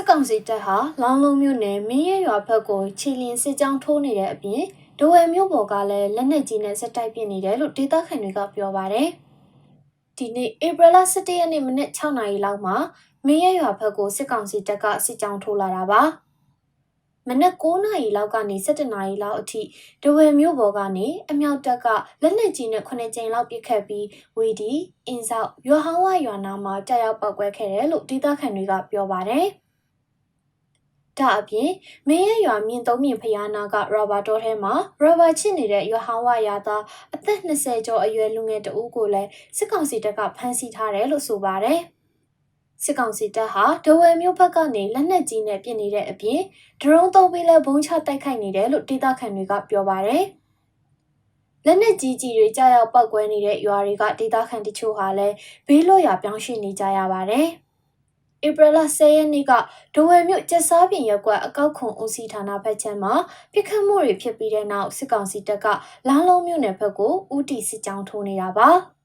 စစ်ကောင်စီတပ်ဟာလောင်းလုံးမြို့နယ်မင်းရရွာဘက်ကိုခြေလျင်စစ်ကြောင်းထိုးနေတဲ့အပြင်ဒိုဝဲမြို့ပေါ်ကလည်းလက်နက်ကြီးနဲ့စက်တိုက်ပစ်နေတယ်လို့ဒေသခံတွေကပြောပါတယ်။ဒီနေ့ဧပြီလ17ရက်နေ့မနက်6နာရီလောက်မှာမင်းရရွာဘက်ကိုစစ်ကောင်စီတပ်ကစစ်ကြောင်းထိုးလာတာပါ။မနက်9နာရီလောက်ကနေ17နာရီလောက်အထိဒိုဝဲမြို့ပေါ်ကနေအမြောက်တပ်ကလက်နက်ကြီးနဲ့9ကြိမ်လောက်ပစ်ခတ်ပြီးဝီဒီအင်းဆောက်ရွာဟောင်းဝရွာနာမှာတက်ရောက်ပောက်ကွဲခဲ့တယ်လို့ဒေသခံတွေကပြောပါတယ်။ ဒါအပြင်မင်းရဲ့ရွာမြင့်သုံးမြင့်ဖျားနာကရာဘာတောထဲမှာရာဘာချစ်နေတဲ့ရွာဟောင်းဝရာသားအသက်20ကျော်အရွယ်လူငယ်တဦးကိုလည်းစစ်ကောင်စီတပ်ကဖမ်းဆီးထားတယ်လို့ဆိုပါတယ်။စစ်ကောင်စီတပ်ဟာဒဝယ်မြို့ဘက်ကနေလက်နက်ကြီးနဲ့ပစ်နေတဲ့အပြင်ဒရုန်းသုံးပြီးလဲဘုံချတိုက်ခိုက်နေတယ်လို့ဒေသခံတွေကပြောပါတယ်။လက်နက်ကြီးကြီးတွေကြားရောက်ပောက်ကွဲနေတဲ့ရွာတွေကဒေသခံတချို့ဟာလည်းဘေးလွတ်ရာပြောင်းရွှေ့နေကြရပါတယ်။ ဧပြီလ10ရက်နေ့ကဒိုဝယ်မြို့ကျက်စားပြင်ရက်ကွက်အကောက်ခွန်ဦးစီးဌာနဘက်ချမ်းမှာပြစ်ခတ်မှုတွေဖြစ်ပြီးတဲ့နောက်စစ်ကောင်စီတပ်ကလောင်းလုံးမြို့နယ်ဘက်ကိုဦးတီစစ်ကြောင်းထိုးနေတာပါ။